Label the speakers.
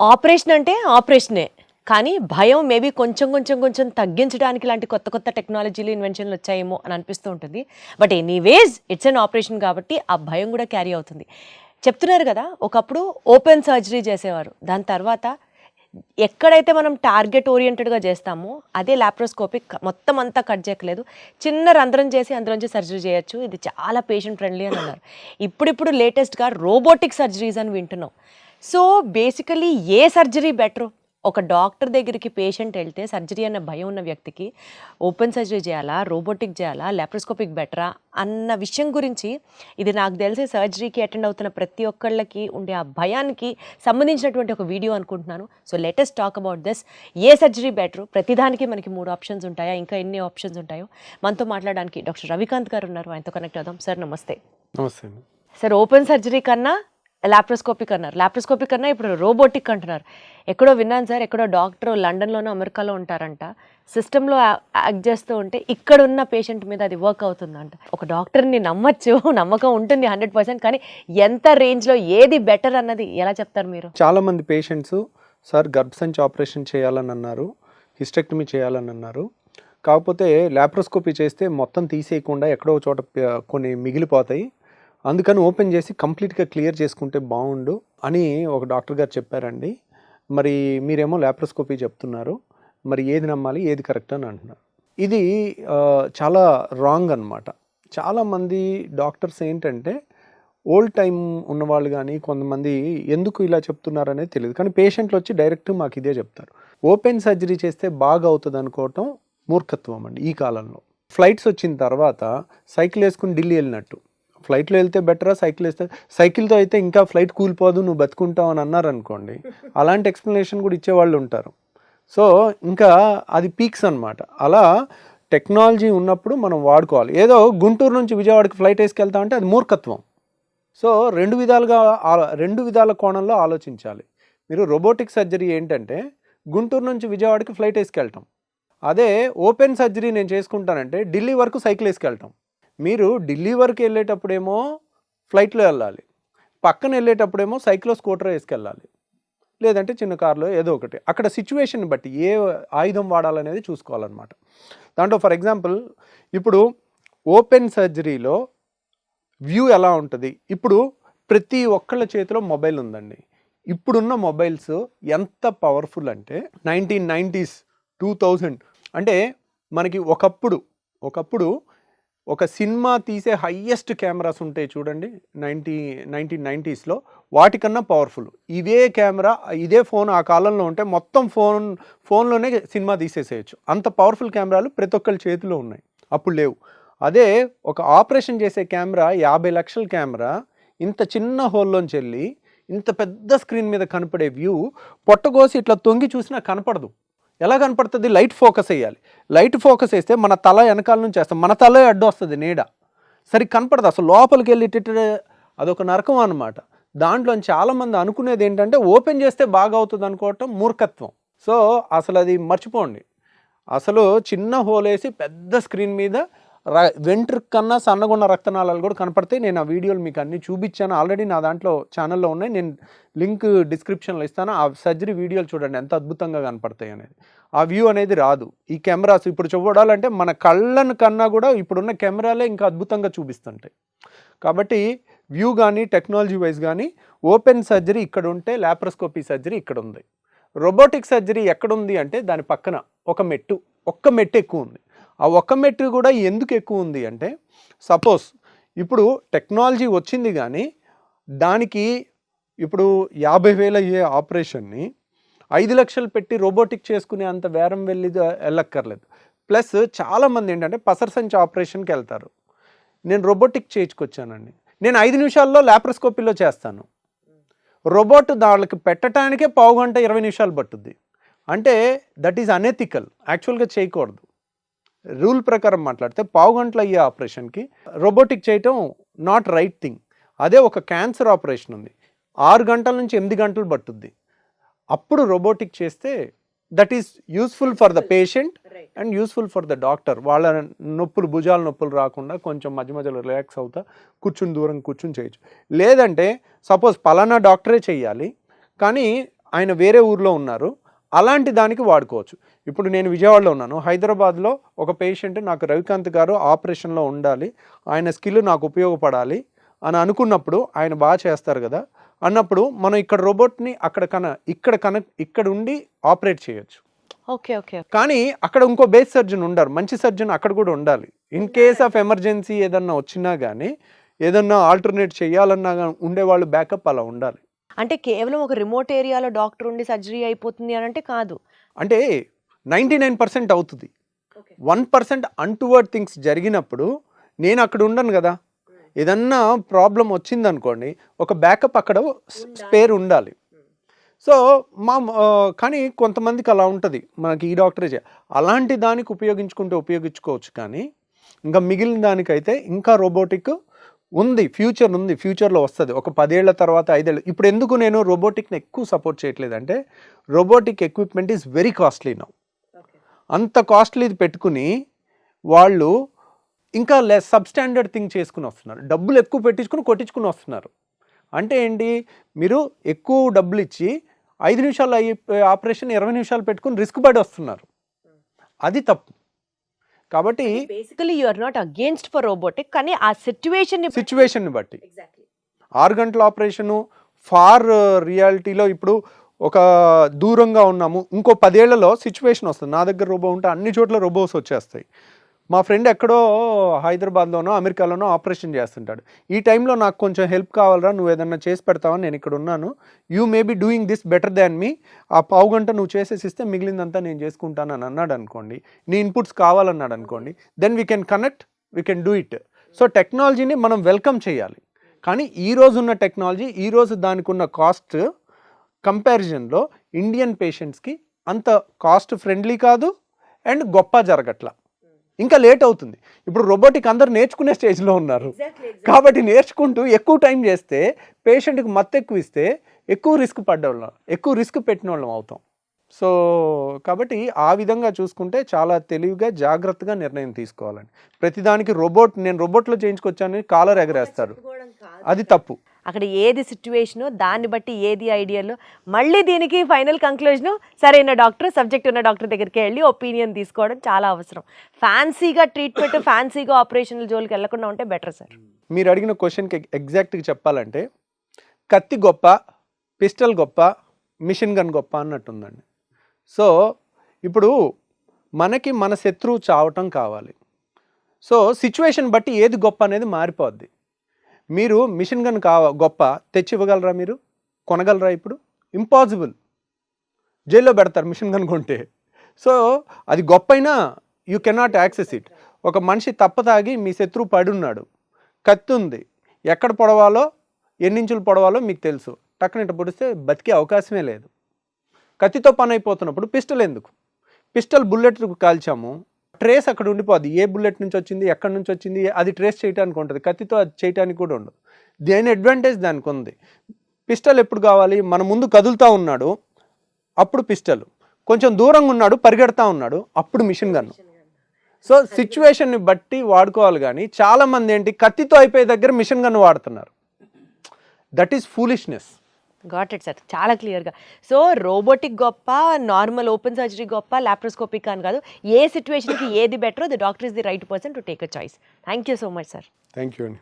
Speaker 1: Operation అంటే ఆపరేషనే. కానీ భయం మేబీ కొంచెం కొంచెం కొంచెం తగ్గించడానికి లాంటి కొత్త కొత్త టెక్నాలజీలు ఇన్వెన్షన్లు వచ్చాయేమో అని అనిపిస్తూ ఉంటుంది. But anyways it's an operation కాబట్టి ఆ భయం కూడా క్యారీ అవుతుంది. చెప్తున్నారు కదా ఒకప్పుడు ఓపెన్ సర్జరీ చేసేవారు. దాని తర్వాత ఎక్కడైతే మనం టార్గెట్ ఓరియంటెడ్గా చేస్తామో అదే ల్యాప్రోస్కోపిక్ మొత్తం అంతా కట్ చేయకలేదు చిన్న రంధ్రం చేసి అందులోంచి సర్జరీ చేయొచ్చు. ఇది చాలా పేషెంట్ ఫ్రెండ్లీ అని అన్నారు. ఇప్పుడిప్పుడు లేటెస్ట్గా రోబోటిక్ సర్జరీస్ అని వింటున్నాం. సో బేసికలీ ఏ సర్జరీ బెటర్ ఒక డాక్టర్ దగ్గరికి పేషెంట్ వెళ్తే సర్జరీ అన్న భయం ఉన్న వ్యక్తికి ఓపెన్ సర్జరీ చేయాలా? రోబోటిక్ చేయాలా? లాప్రోస్కోపిక్ బెటరా అన్న విషయం గురించి ఇది నాకు తెలిసి సర్జరీకి అటెండ్ అవుతున్న ప్రతి ఒక్కళ్ళకి ఉండే ఆ భయానికి సంబంధించినటువంటి ఒక వీడియో అనుకుంటున్నాను. So latest talk about this A surgery better ప్రతిదానికి మనకి మూడు ఆప్షన్స్ ఉంటాయా? ఇంకా ఎన్ని ఆప్షన్స్ ఉంటాయో? మనతో మాట్లాడడానికి డాక్టర్ రవికాంత్ గారు ఉన్నారు. ఆయనతో కనెక్ట్ అవుదాం. సార్ నమస్తే.
Speaker 2: నమస్తే
Speaker 1: సార్ ఓపెన్ సర్జరీ కన్నా లాప్రోస్కోపిక్ అన్నారు. లాప్రోస్కోపిక్ కన్నా ఇప్పుడు రోబోటిక్ అంటున్నారు. ఎక్కడో విన్నాను సార్ ఎక్కడో డాక్టర్ లండన్లోనో అమెరికాలో ఉంటారంట. సిస్టంలో యాక్ట్ చేస్తూ ఉంటే ఇక్కడ ఉన్న పేషెంట్ మీద అది వర్క్ అవుతుందంట. ఒక డాక్టర్ని నమ్మచ్చు నమ్మకం ఉంటుంది హండ్రెడ్ పర్సెంట్ కానీ ఎంత రేంజ్లో ఏది బెటర్ అన్నది ఎలా చెప్తారు మీరు?
Speaker 2: చాలామంది పేషెంట్స్ సార్ గర్భసంచి ఆపరేషన్ చేయాలని అన్నారు హిస్టెక్టమీ చేయాలని అన్నారు. కాకపోతే లాప్రోస్కోపీ చేస్తే మొత్తం తీసేయకుండా ఎక్కడో ఒక చోట కొన్ని మిగిలిపోతాయి. అందుకని ఓపెన్ చేసి కంప్లీట్గా క్లియర్ చేసుకుంటే బాగుండు అని ఒక డాక్టర్ గారు చెప్పారండి. మరి మీరేమో ల్యాప్రోస్కోపీ చెప్తున్నారు. మరి ఏది నమ్మాలి ఏది కరెక్ట్ అని అంటున్నారు. ఇది చాలా రాంగ్ అనమాట చాలామంది డాక్టర్స్ ఏంటంటే ఓల్డ్ టైం ఉన్నవాళ్ళు కానీ కొంతమంది ఎందుకు ఇలా చెప్తున్నారు అనేది తెలియదు. కానీ పేషెంట్లు వచ్చి డైరెక్ట్ మాకు ఇదే చెప్తారు. ఓపెన్ సర్జరీ చేస్తే బాగా అవుతుంది అనుకోవటం మూర్ఖత్వం అండి ఈ కాలంలో. ఫ్లైట్స్ వచ్చిన తర్వాత సైకిల్ వేసుకుని ఢిల్లీ వెళ్ళినట్టు. ఫ్లైట్లో వెళ్తే బెటరా సైకిల్ వేస్తే? సైకిల్తో అయితే ఇంకా ఫ్లైట్ కూలిపోదు నువ్వు బతుకుంటావు అని అన్నారు అనుకోండి. అలాంటి ఎక్స్ప్లెనేషన్ కూడా ఇచ్చేవాళ్ళు ఉంటారు. సో ఇంకా అది పీక్స్ అన్నమాట. అలా టెక్నాలజీ ఉన్నప్పుడు మనం వాడుకోవాలి. ఏదో గుంటూరు నుంచి విజయవాడకి ఫ్లైట్ వేసుకెళ్తా అంటే అది మూర్ఖత్వం. సో రెండు విధాలుగా రెండు విధాల కోణంలో ఆలోచించాలి. మీరు రోబోటిక్ సర్జరీ ఏంటంటే గుంటూరు నుంచి విజయవాడకి ఫ్లైట్ వేసుకెళ్ళటం అదే ఓపెన్ సర్జరీ నేను చేసుకుంటానంటే ఢిల్లీ వరకు సైకిల్ వేసుకెళ్ళటం మీరు ఢిల్లీ వరకు వెళ్ళేటప్పుడేమో ఫ్లైట్లో వెళ్ళాలి. పక్కన వెళ్ళేటప్పుడేమో సైకిలో స్కూటర్ వేసుకెళ్ళాలి. లేదంటే చిన్న కార్లో ఏదో ఒకటి. అక్కడ సిచ్యువేషన్ బట్టి ఏ ఆయుధం వాడాలనేది చూసుకోవాలన్నమాట. దాంట్లో ఫర్ ఎగ్జాంపుల్ ఇప్పుడు ఓపెన్ సర్జరీలో వ్యూ ఎలా ఉంటుంది? ఇప్పుడు ప్రతి ఒక్కళ్ళ చేతిలో మొబైల్ ఉందండి. ఇప్పుడున్న మొబైల్స్ ఎంత పవర్ఫుల్ అంటే నైన్టీన్ నైంటీస్ టూ థౌజండ్. అంటే మనకి ఒకప్పుడు ఒకప్పుడు ఒక సినిమా తీసే హయ్యెస్ట్ కెమెరాస్ ఉంటాయి చూడండి నైంటీ నైన్టీన్ నైంటీస్లో వాటికన్నా పవర్ఫుల్. ఇదే కెమెరా ఇదే ఫోన్ ఆ కాలంలో ఉంటే మొత్తం ఫోన్ ఫోన్లోనే సినిమా తీసేసేయచ్చు. అంత పవర్ఫుల్ కెమెరాలు ప్రతి ఒక్కరి చేతిలో ఉన్నాయి. అప్పుడు లేవు. అదే ఒక ఆపరేషన్ చేసే కెమెరా యాభై లక్షల కెమెరా ఇంత చిన్న హోల్లోంచి వెళ్ళి ఇంత పెద్ద స్క్రీన్ మీద కనపడే వ్యూ పొట్టగోసి ఇట్లా తొంగి చూసినా కనపడదు. ఎలా కనపడుతుంది? లైట్ ఫోకస్ వేయాలి. లైట్ ఫోకస్ వేస్తే మన తల వెనకాల నుంచి వేస్తాం మన తల అడ్డు వస్తుంది నీడ. సరి కనపడదు. అసలు లోపలికి వెళ్ళి అదొక నరకం అనమాట దాంట్లో చాలామంది అనుకునేది ఏంటంటే ఓపెన్ చేస్తే బాగా అవుతుంది అనుకోవటం మూర్ఖత్వం. సో అసలు అది మర్చిపోండి. అసలు చిన్న హోల్ వేసి పెద్ద స్క్రీన్ మీద వెంట్రుక కన్నా సన్నగున్న రక్తనాళాలు కూడా కనపడతాయి. నేను ఆ వీడియోలు మీకు అన్ని చూపించాను. ఆల్రెడీ నా దాంట్లో ఛానల్లో ఉన్నాయి. నేను లింక్ డిస్క్రిప్షన్లో ఇస్తాను. ఆ సర్జరీ వీడియోలు చూడండి. ఎంత అద్భుతంగా కనపడతాయి అనేది. ఆ వ్యూ అనేది రాదు. ఈ కెమెరాస్ ఇప్పుడు చూడాలంటే మన కళ్ళను కన్నా కూడా ఇప్పుడున్న కెమెరాలే ఇంకా అద్భుతంగా చూపిస్తుంటాయి. కాబట్టి వ్యూ కానీ టెక్నాలజీ వైజ్ కానీ ఓపెన్ సర్జరీ ఇక్కడ ఉంటే లాప్రోస్కోపీ సర్జరీ ఇక్కడ ఉంది. రోబోటిక్ సర్జరీ ఎక్కడుంది అంటే దాని పక్కన ఒక మెట్టు. ఒక్క మెట్టు ఎక్కువ ఉంది. ఆ ఒక్క మెట్రిక్ కూడా ఎందుకు ఎక్కువ ఉంది అంటే సపోజ్ ఇప్పుడు టెక్నాలజీ వచ్చింది కానీ దానికి ఇప్పుడు యాభై వేల అయ్యే ఆపరేషన్ని ఐదు లక్షలు పెట్టి రోబోటిక్ చేసుకునే అంత వేరం వెళ్ళి వెళ్ళక్కర్లేదు. ప్లస్ చాలామంది ఏంటంటే పసరసంచి ఆపరేషన్కి వెళ్తారు. నేను రోబోటిక్ చేయించుకొచ్చానండి. నేను ఐదు నిమిషాల్లో ల్యాప్రోస్కోపీలో చేస్తాను. రోబోట్ దాళ్ళకి పెట్టడానికే పావు గంట ఇరవై నిమిషాలు పట్టుద్ది. అంటే దట్ ఈజ్ అనెథికల్ యాక్చువల్గా చేయకూడదు. రూల్ ప్రకారం మాట్లాడితే పావు గంటలు అయ్యే ఆపరేషన్కి రోబోటిక్ చేయటం నాట్ రైట్ థింగ్ అదే ఒక క్యాన్సర్ ఆపరేషన్ ఉంది. ఆరు గంటల నుంచి ఎనిమిది గంటలు పట్టుద్ది. అప్పుడు రోబోటిక్ చేస్తే that is useful for the patient and useful for the doctor వాళ్ళ నొప్పులు భుజాల నొప్పులు రాకుండా కొంచెం మధ్య మధ్యలో రిలాక్స్ అవుతా కూర్చుని దూరం కూర్చుని చేయొచ్చు. లేదంటే సపోజ్ పలానా డాక్టరే చెయ్యాలి కానీ ఆయన వేరే ఊర్లో ఉన్నారు. అలాంటి దానికి వాడుకోవచ్చు. ఇప్పుడు నేను విజయవాడలో ఉన్నాను. హైదరాబాద్లో ఒక పేషెంట్ నాకు రవికాంత్ గారు ఆపరేషన్లో ఉండాలి. ఆయన స్కిల్ నాకు ఉపయోగపడాలి అని అనుకున్నప్పుడు ఆయన బాగా చేస్తారు కదా. అన్నప్పుడు మనం ఇక్కడ రోబోట్ని అక్కడ కన ఇక్కడ కన ఇక్కడ ఉండి ఆపరేట్ చేయొచ్చు.
Speaker 1: ఓకే ఓకే
Speaker 2: కానీ అక్కడ ఇంకో బేస్ సర్జన్ ఉండరు. మంచి సర్జన్ అక్కడ కూడా ఉండాలి. ఇన్ కేస్ ఆఫ్ ఎమర్జెన్సీ ఏదన్నా వచ్చినా కానీ ఏదన్నా ఆల్టర్నేట్ చేయాలన్నా ఉండేవాళ్ళు బ్యాకప్ అలా ఉండాలి.
Speaker 1: అంటే కేవలం ఒక రిమోట్ ఏరియాలో డాక్టర్ ఉండి సర్జరీ అయిపోతుంది అని అంటే కాదు.
Speaker 2: అంటే నైంటీ నైన్ పర్సెంట్ అవుతుంది. వన్ పర్సెంట్ అన్టువర్డ్ థింగ్స్ జరిగినప్పుడు నేను అక్కడ ఉండను కదా. ఏదన్నా ప్రాబ్లం వచ్చిందనుకోండి ఒక బ్యాకప్ అక్కడ స్పేర్ ఉండాలి. సో మా కానీ కొంతమందికి అలా ఉంటుంది. మనకి ఈ డాక్టరే చే అలాంటి దానికి ఉపయోగించుకుంటే ఉపయోగించుకోవచ్చు కానీ ఇంకా మిగిలిన దానికైతే ఇంకా రోబోటిక్ ఉంది ఫ్యూచర్ ఉంది ఫ్యూచర్లో వస్తుంది. ఒక పదేళ్ళ తర్వాత ఐదేళ్ళు ఇప్పుడు ఎందుకు నేను రోబోటిక్ని ఎక్కువ సపోర్ట్ చేయట్లేదు అంటే robotic equipment is very costly now అంత కాస్ట్లీది పెట్టుకుని వాళ్ళు ఇంకా లెస్ సబ్స్టాండర్డ్ థింగ్ చేసుకుని వస్తున్నారు. డబ్బులు ఎక్కువ పెట్టించుకుని కొట్టించుకుని వస్తున్నారు. అంటే ఏంటి? మీరు ఎక్కువ డబ్బులు ఇచ్చి ఐదు నిమిషాలు అయ్యే ఆపరేషన్ ఇరవై నిమిషాలు పెట్టుకుని రిస్క్ పడి వస్తున్నారు. అది తప్పు. కాబట్టి
Speaker 1: basically you are not against for robotic కానీ ఆ సిచ్యువేషన్
Speaker 2: సిచ్యువేషన్ని బట్టి. ఆరు గంటల ఆపరేషను ఫార్ రియాలిటీలో ఇప్పుడు ఒక దూరంగా ఉన్నాము. ఇంకో పదేళ్ళలో సిచ్యువేషన్ వస్తుంది. నా దగ్గర రోబో ఉంటే అన్ని చోట్ల రోబోస్ వచ్చేస్తాయి. మా ఫ్రెండ్ ఎక్కడో హైదరాబాద్లోనో అమెరికాలోనో ఆపరేషన్ చేస్తుంటాడు. ఈ టైంలో నాకు కొంచెం హెల్ప్ కావాలరా నువ్వు ఏదన్నా చేసి పెడతావని నేను ఇక్కడ ఉన్నాను. You may be doing this better than me. ఆ పావు గంట నువ్వు చేసేసి ఇస్తే మిగిలిందంతా నేను చేసుకుంటాను అని అన్నాడు అనుకోండి. నీ ఇన్పుట్స్ కావాలన్నాడు అనుకోండి. Then we can connect we can do it so టెక్నాలజీని మనం వెల్కమ్ చేయాలి. కానీ ఈ రోజు ఉన్న టెక్నాలజీ ఈ రోజు దానికి ఉన్న కాస్ట్ కంపారిజన్లో ఇండియన్ పేషెంట్స్కి అంత కాస్ట్ ఫ్రెండ్లీ కాదు అండ్ గొప్ప జరగట్ల. ఇంకా లేట్ అవుతుంది. ఇప్పుడు రోబోటిక్ అందరు నేర్చుకునే స్టేజ్లో ఉన్నారు. కాబట్టి నేర్చుకుంటూ ఎక్కువ టైం చేస్తే పేషెంట్కి మత్తు ఎక్కువ ఇస్తే ఎక్కువ రిస్క్ పడ్డవాళ్ళం ఎక్కువ రిస్క్ పెట్టిన వాళ్ళం అవుతాం. సో కాబట్టి ఆ విధంగా చూసుకుంటే చాలా తెలివిగా జాగ్రత్తగా నిర్ణయం తీసుకోవాలండి. ప్రతిదానికి రోబోట్ నేను రోబోట్లో చేయించుకొచ్చాను కాలర్ ఎగరేస్తారు. అది తప్పు.
Speaker 1: అక్కడ ఏది సిచ్యువేషను దాన్ని బట్టి ఏది ఐడియాలో మళ్ళీ దీనికి ఫైనల్ కంక్లూజను సరైన డాక్టర్ సబ్జెక్ట్ ఉన్న డాక్టర్ దగ్గరికి వెళ్ళి ఒపీనియన్ తీసుకోవడం చాలా అవసరం. ఫ్యాన్సీగా ట్రీట్మెంట్ ఫ్యాన్సీగా ఆపరేషన్ల జోలికి వెళ్ళకుండా ఉంటే బెటర్ సార్
Speaker 2: మీరు అడిగిన క్వశ్చన్కి ఎగ్జాక్ట్గా చెప్పాలంటే కత్తి గొప్ప పిస్టల్ గొప్ప మిషన్ గన్ గొప్ప అన్నట్టుందండి. సో ఇప్పుడు మనకి మన శత్రువు చావటం కావాలి. సో సిచ్యువేషన్ బట్టి ఏది గొప్ప అనేది మారిపోద్ది. మీరు మిషన్ గన్ కావ గొప్ప తెచ్చి ఇవ్వగలరా మీరు? కొనగలరా ఇప్పుడు? ఇంపాసిబుల్. జైల్లో పెడతారు మిషన్ గన్ కొంటే. సో అది గొప్ప అయినా యూ కెనాట్ యాక్సెస్ ఇట్. ఒక మనిషి తప్పతాగి మీ శత్రువు పడున్నాడు. కత్తి ఉంది ఎక్కడ పొడవాలో ఎన్నించులు పొడవాలో మీకు తెలుసు. టక్కన ఇట్ట పొడిస్తే బతికే అవకాశమే లేదు. కత్తితో పని అయిపోతున్నప్పుడు పిస్టల్ ఎందుకు? పిస్టల్ బుల్లెట్ కాల్చాము. ట్రేస్ అక్కడ ఉండిపోద్ది ఏ బుల్లెట్ నుంచి వచ్చింది ఎక్కడి నుంచి వచ్చింది అది ట్రేస్ చేయడానికి ఉంటుంది కత్తితో అది చేయడానికి కూడా ఉండదు. దేని అడ్వాంటేజ్ దానికి ఉంది? పిస్టల్ ఎప్పుడు కావాలి? మన ముందు కదులుతూ ఉన్నాడు అప్పుడు పిస్టల్. కొంచెం దూరంగా ఉన్నాడు పరిగెడతా ఉన్నాడు అప్పుడు మిషన్ గన్ను సో సిచ్యువేషన్ని బట్టి వాడుకోవాలి కానీ చాలా మంది ఏంటి కత్తితో అయిపోయే దగ్గర మిషన్ గన్ను వాడుతున్నారు. That is foolishness
Speaker 1: got it sir. చాలా క్లియర్గా. సో రోబోటిక్ గొప్ప నార్మల్ ఓపెన్ సర్జరీ గొప్ప లాప్రోస్కోపిక్ అని కాదు. ఏ సిచ్యువేషన్కి ఏది better the doctor is the right person to take a choice. Thank you so much sir.
Speaker 2: Thank you అండి.